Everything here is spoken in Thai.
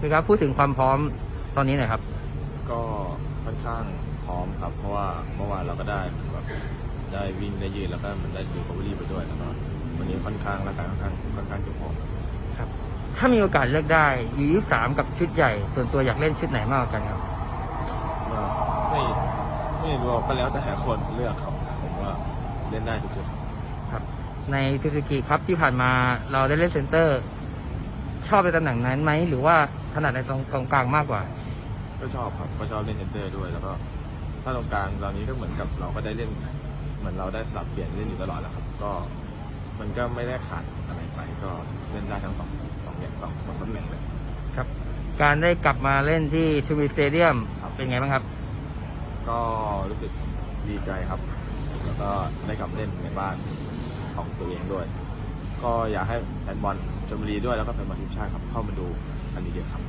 คือครับพูดถึงความพร้อมตอนนี้หน่อยครับ ก็ค่อนข้างพร้อมครับ เพราะว่าเมื่อวานเราก็ได้แบบได้วิ่งได้ยืนแล้วก็มันได้ดูคอเวอรี่ไปด้วยแล้วก็วันนี้ค่อนข้างร่างกายค่อนข้างค่อนข้างจะพร้อมครับ ถ้ามีโอกาสเลือกได้ยูยี่สามกับชุดใหญ่ ส่วนตัวอยากเล่นชุดไหนมากกว่ากันครับก็ไม่ไม่รู้ก็แล้วแต่คนเลือกครับผมว่าเล่นได้ทุกชุดครับ ในทูซูกิครับที่ผ่านมาเราได้เล่นเซนเตอร์ ชอบในตำแหน่งนั้นไหมหรือว่าถนัดในตรงตรงกลางมากกว่า ก็ชอบครับก็ชอบเล่นเซนเตอร์ด้วยแล้วก็ถ้าตรงกลางตอนนี้ก็เหมือนกับเราก็ได้เล่น เหมือนเราได้สลับเปลี่ยนเล่นอยู่ตลอดแหล้วครับ ก็มันก็ไม่ได้ขาดอะไรไปก็เล่นได้ทั้งสองสองอย่างสองสองตำแหน่งเลยครับ การได้กลับมาเล่นที่ชูมิสเตเดียมครับเป็นไงบ้างครับ ก็รู้สึกดีใจครับ แล้วก็ได้กลับเล่นในบ้านของตัวเองด้วย ก็อยากให้แฟนบอลชลบุรีด้วยแล้วก็แฟนบอลทีมชาติครับเข้ามาดูอันนี้เยอะครับ